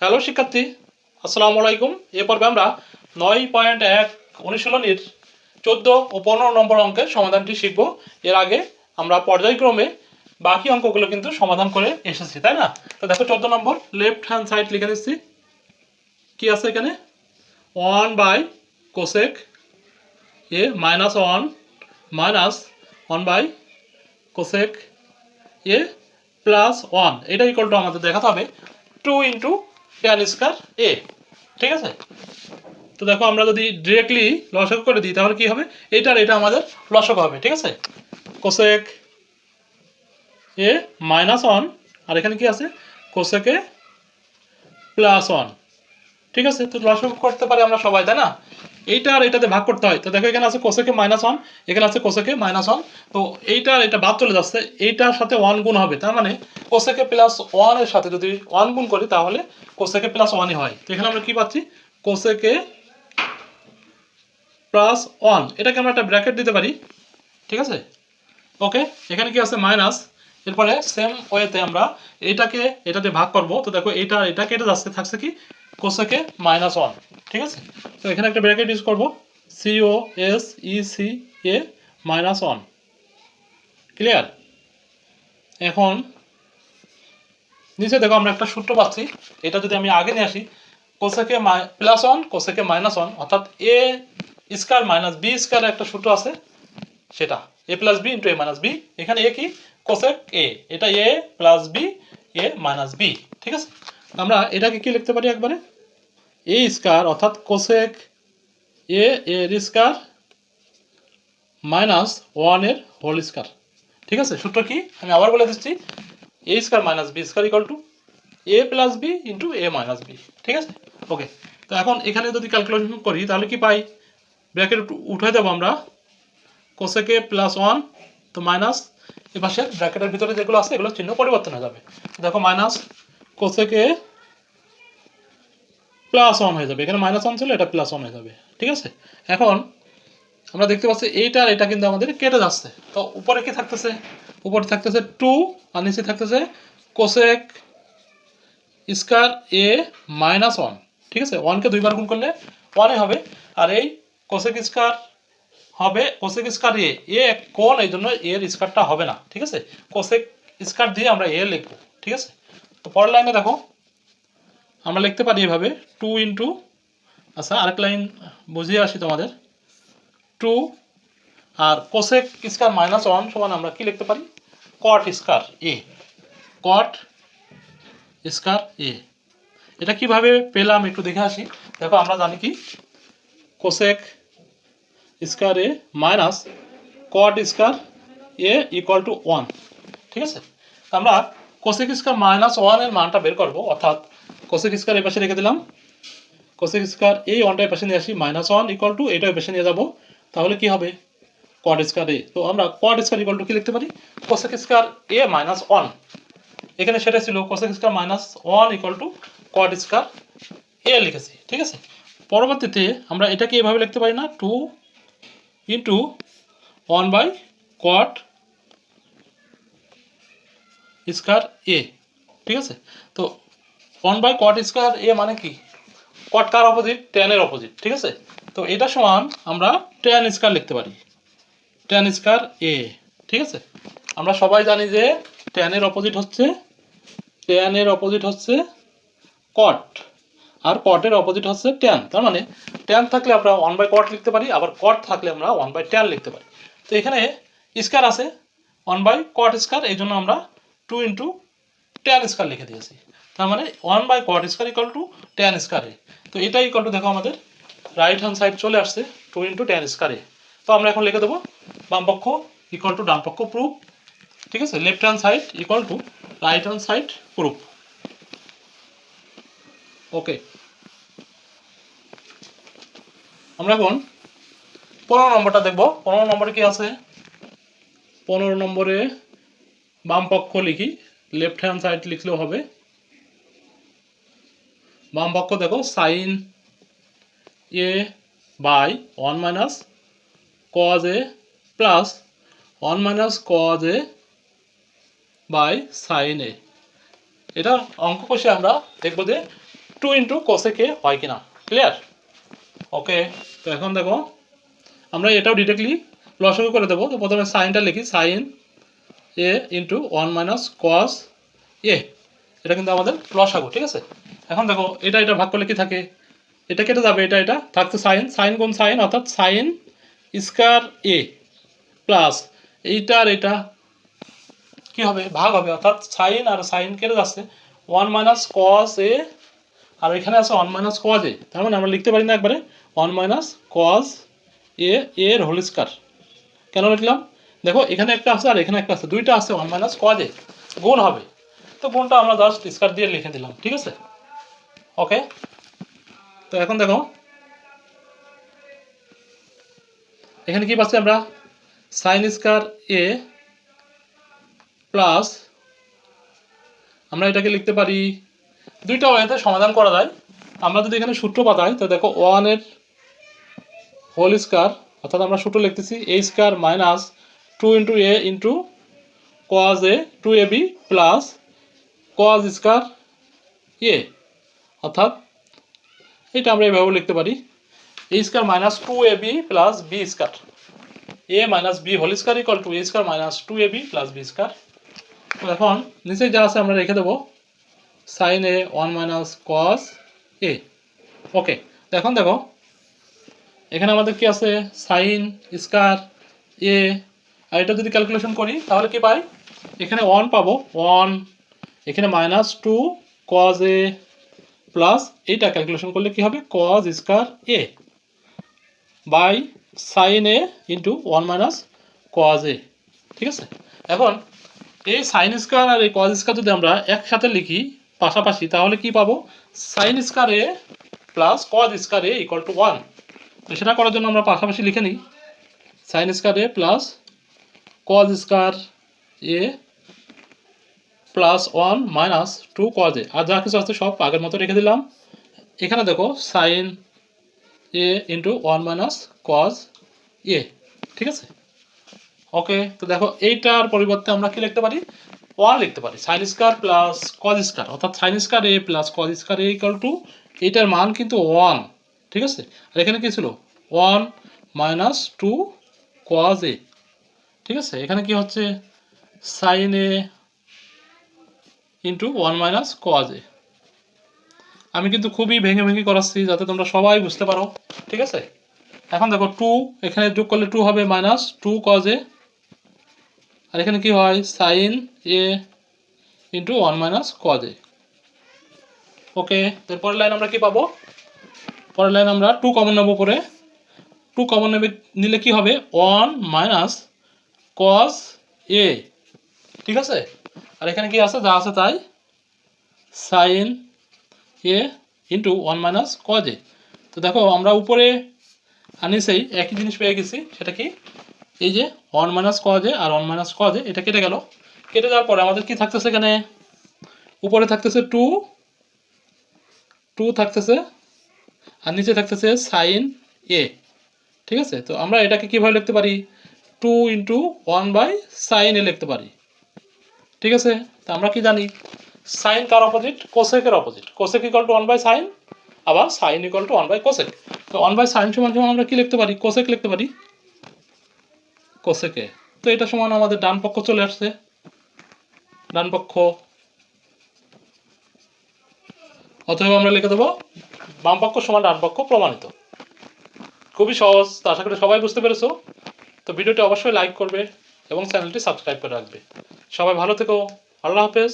Hello, শিক্ষার্থী। আসসালামু আলাইকুম। এ পর্বে আমরা নয় পয়েন্ট এক অনুশীলনীর চোদ্দ ও পনেরো নম্বর অঙ্কের সমাধানটি শিখব। এর আগে আমরা পর্যায়ক্রমে বাকি অঙ্কগুলো কিন্তু সমাধান করে এসেছি, তাই না? তো দেখো, চোদ্দ নম্বর লেফট হ্যান্ড সাইড লিখে দিচ্ছি কি আছে এখানে? One by cosec A minus one minus one by cosec A plus one এটা ইকুয়াল টু আমাদের দেখাতে হবে। Two into tan square A ঠিক আছে? তো দেখো, আমরা যদি ডিরেক্টলি লসক করে দিই, তাহলে কি হবে? এটার এটা আমাদের লসক হবে, ঠিক আছে? কোসেক এ মাইনাস ওয়ান আর এখানে কি আছে? কোসেকে প্লাস ওয়ান ঠিক আছে? তো লসক করতে পারি আমরা সবাই, তাই না? এইটা আর এটাতে ভাগ করতে হয়। তো দেখো, এখানে আছে কোসেকে মাইনাস ওয়ান এখানে আছে কোসেকে মাইনাস ওয়ান তো এইটা আর এটা বাদ চলে যাচ্ছে। এইটার সাথে ওয়ান গুণ হবে। তার মানে কোসেকে প্লাস ওয়ানের সাথে যদি ওয়ান গুণ করি, তাহলে কোসেকে প্লাস ওয়ানই হয়। তো এখানে আমরা কি পাচ্ছি? কোসেকে প্লাস ওয়ান এটাকে আমরা একটা ব্র্যাকেট দিতে পারি। ঠিক আছে? ওকে এখানে কি আছে? মাইনাস এরপরে সেম ওয়েতে আমরা এটাকে এটাতে ভাগ করব। তো দেখো এটা এটা কেটে যাচ্ছে, থাকছে কি? কোসেকে মাইনাস ওয়ান ঠিক আছে? তো এখানে একটা ব্র্যাকেট ইউজ করব। C O S E C A minus one clear এখন, নিচে দেখো আমরা একটা সূত্র পাচ্ছি। এটা যদি আমি আগে নিয়ে আসি, cosec A plus one cosec A minus one অর্থাৎ A square minus B square একটা সূত্র আছে, সেটা। A plus B into A minus B এখানে এ কি? কোসেক এ এটা A plus B A minus B ঠিক আছে? আমরা এটাকে কি লিখতে পারি একবারে? এ স্কোয়ার অর্থাৎ কোসেক এ এর স্কোয়ার মাইনাস ওয়ানের হোল স্কোয়ার। ঠিক আছে? সূত্র কি? আমি আবার বলে দিচ্ছি। A square minus B square equal to A plus B into A minus B. ঠিক আছে? ওকে। তো এখন এখানে যদি ক্যালকুলেশন করি, তাহলে কি পাই? ব্র্যাকেট উঠে দেবো আমরা। কোসেকে প্লাস ওয়ান তো মাইনাস এ পাশে ব্র্যাকেটের ভিতরে যেগুলো আছে এগুলো চিহ্ন পরিবর্তন হয়ে যাবে। দেখো, মাইনাস কোসেকে প্লাস ওয়ান হয়ে যাবে। এখানে মাইনাস ওয়ান ছিল, এটা প্লাস ওয়ান হয়ে যাবে। ঠিক আছে? এখন আমরা দেখতে পাচ্ছি এইটা আর এটা কিন্তু আমাদের কেটে যাচ্ছে। তো উপরে কি থাকতেছে? উপরে থাকতেছে টু আর নিচে থাকতেছে cosec square A minus one ঠিক আছে? ওয়ানকে দুইবার গুণ করলে ওয়ানই হবে। আর এই কোসেক স্কোয়ার হবে কোসেক স্কোয়ার এ এ কোন এই জন্য এর স্কোয়ারটা হবে না। ঠিক আছে? কোসেক স্কোয়ার দিয়ে আমরা এ লিখব। ঠিক আছে? তো পরের লাইনে দেখো। আমরা লিখতে পারি এভাবে টু ইন্টু আচ্ছা আরেক লাইন বুঝিয়ে আসি তোমাদের। টু আর কোসেক স্কোয়ার মাইনাস ওয়ান সমান আমরা কি লিখতে পারি? কট স্কোয়ার এ কট স্কোয়ার এ এটা কীভাবে পেলাম একটু দেখে আসি। দেখো, আমরা জানি কি? Cosec square A minus cot square A equal to one ঠিক আছে? আমরা কোসেক স্কোয়ার মাইনাস ওয়ানের মানটা বের করব, অর্থাৎ কোসেক স্কোয়ার এই পাশে রেখে দিলাম। কোসেক স্কোয়ার এই ওয়ানটা এই পাশে নিয়ে আসি, মাইনাস ওয়ান ইকুয়াল টু এটা এই পাশে নিয়ে যাব। তাহলে কি হবে? কোয়াড স্কোয়ার এ তো আমরা কোয়াড স্কোয়ার ইকুয়াল টু কি লিখতে পারি? Cosec square A minus one. এখানে সেটা ছিল cosec square minus one equal to cot square A লিখেছি, ঠিক আছে? পরবর্তীতে আমরা এটাকে এভাবে লিখতে পারি না two into one by cot square A ঠিক আছে? তো one by cot square A মানে কি? কোয়াড কার অপোজিট টেনের অপোজিট ঠিক আছে? তো এটা সমান আমরা টেন স্কোয়ার লিখতে পারি। টেন স্কোয়ার এ ঠিক আছে? আমরা সবাই জানি যে টেনের অপোজিট হচ্ছে টেনের অপোজিট হচ্ছে কট আর কটের অপোজিট হচ্ছে টেন তার মানে টেন থাকলে আমরা ওয়ান বাই কট লিখতে পারি, আবার কট থাকলে আমরা ওয়ান বাই টেন লিখতে পারি। তো এখানে স্কোয়ার আছে ওয়ান বাই কট স্কোয়ার এই জন্য আমরা টু ইন্টু টেন স্কোয়ার লিখে দিয়েছি। তার মানে one by cot square equal to tan স্কোয়ারে তো এটা ইকাল টু দেখো আমাদের রাইট হ্যান্ড সাইড চলে আসছে টু ইন্টু টেন স্কোয়ারে তো আমরা এখন লিখে দেবো বাম পক্ষ ইকুয়াল টু ডান পক্ষ প্রুফ ঠিক আছে? Left hand side equal to right hand side proof okay আমরা এখন পনেরো নম্বরটা দেখব। পনেরো নম্বরে কি আছে? পনেরো নম্বরে বাম পক্ষ লিখি লেফট হ্যান্ড সাইড লিখলেও হবে। বাম পক্ষ দেখো sine A by one minus cos A plus one minus cos A by sine A এটা অঙ্ক কষে আমরা দেখব যে টু ইন্টু কোসেকে হয় কিনা। ক্লিয়ার ওকে তো এখন দেখো, আমরা এটাও ডিরেক্টলি লসগু করে দেবো। তো প্রথমে সাইনটা লিখি sine A into one minus cos A এটা কিন্তু আমাদের লসাগু ঠিক আছে? এখন দেখো, এটা এটা ভাগ করলে কি থাকে? এটা কেটে যাবে, এটা এটা, থাকছে সাইন সাইন কোন সাইন অর্থাৎ সাইন স্কয়ার এ প্লাস এইটা আর এটা কি হবে? ভাগ হবে, অর্থাৎ সাইন আর সাইন কেটে যাচ্ছে। ওয়ান মাইনাস কস এ আর এখানে আছে ওয়ান মাইনাস কজ এ তার মানে আমরা লিখতে পারি না একবারে। ওয়ান মাইনাস কজ এ এর হোল স্কয়ার কেন লিখলাম? দেখো, এখানে একটা আছে আর এখানে একটা আছে। দুইটা আছে ওয়ান মাইনাস কজ গুণ হবে। তো গুণটা আমরা জাস্ট স্কয়ার দিয়ে লিখে দিলাম, ঠিক আছে? ওকে তো এখন দেখো, এখানে কি পাচ্ছি আমরা? সাইন স্কয়ার এ প্লাস আমরা এটাকে লিখতে পারি, দুইটা ওয়েতে সমাধান করা যায়। আমরা যদি এখানে সূত্র পাতাই, তো দেখো ওয়ানের হোল স্কয়ার অর্থাৎ আমরা সূত্র লিখতেছি A square minus two into A into cos A two A B plus cos square A অর্থাৎ এটা আমরা এভাবে লিখতে পারি। A square minus two A B plus B square A minus B whole square equal to A square minus two A B plus B square এখন নিচে যা আছে আমরা রেখে দেবো। Sine A one minus cos A okay এখন দেখো, এখানে আমাদের কি আছে? সাইন স্কার এ আর এটা যদি ক্যালকুলেশন করি, তাহলে কি পাই? এখানে ওয়ান পাবো। ওয়ান এখানে minus two cos A plus এইটা ক্যালকুলেশন করলে কি হবে? Cos square A by sine A into one minus cos A ঠিক আছে? এখন এই সাইন স্কয়ার আর এই কজ স্কয়ার যদি আমরা একসাথে লিখি পাশাপাশি, তাহলে কি পাবো? Sine square A plus cos square A equal to one তো সেটা করার জন্য আমরা পাশাপাশি লিখে নিই। Sine square A plus cos square A plus one minus two cos A আর যা কিছু আছে সব আগের মতো রেখে দিলাম। এখানে দেখো sine A into one minus cos A ঠিক আছে? ওকে তো দেখো এইটার পরিবর্তে আমরা কি লিখতে পারি? ওয়ান লিখতে পারি। Sine square plus cos square অর্থাৎ sine square A plus cos square A equal to এইটার মান কিন্তু ওয়ান ঠিক আছে? আর এখানে কি ছিল? One minus two cos A ঠিক আছে? এখানে কি হচ্ছে? Sine A into one minus cos A আমি কিন্তু খুবই ভেঙে ভেঙে করাচ্ছি যাতে তোমরা সবাই বুঝতে পারো। ঠিক আছে? এখন দেখো টু এখানে যোগ করলে টু হবে মাইনাস টু কজ এ আর এখানে কি হয়? Sine A into one minus cos A okay পরের লাইন আমরা কি পাবো? পরের লাইন আমরা টু কমন নেব পরে টু কমন নেবে নিলে কি হবে? ওয়ান মাইনাস কজ এ ঠিক আছে? আর এখানে কি আছে? যা আছে তাই। Sine A into one minus cos A তো দেখো, আমরা উপরে আনি সেই একই জিনিস পেয়ে গেছি, সেটা কি? এই যে ওয়ান মাইনাস কজে আর ওয়ান মাইনাস কজে এটা কেটে গেল। কেটে যাওয়ার পরে আমাদের কি থাকতেছে এখানে? উপরে থাকতেছে টু টু থাকতেছে, আর নিচে থাকতেছে সাইন এ ঠিক আছে? তো আমরা এটাকে কীভাবে লিখতে পারি? Two into one by sine লিখতে পারি। ঠিক আছে? তা আমরা কি জানি? সাইন কার opposite কোসেকের opposite cosec equal to one by sine আবার sine equal to one by cosec. তো ওয়ান বাই সাইন সমান সমান আমরা কি লিখতে পারি? কোসেক লিখতে পারি। কোসেকে। তো এটা সমান আমাদের ডান পক্ষ চলে আসছে। ডান পক্ষ। অতএব আমরা লিখে দেবো, বাম পক্ষ সমান ডান পক্ষ প্রমাণিত। খুবই সহজ আশা করি সবাই বুঝতে পেরেছ। তো ভিডিওটি অবশ্যই লাইক করবে এবং চ্যানেলটি সাবস্ক্রাইব করে রাখবে। সবাই ভালো থেকো। আল্লাহ হাফেজ।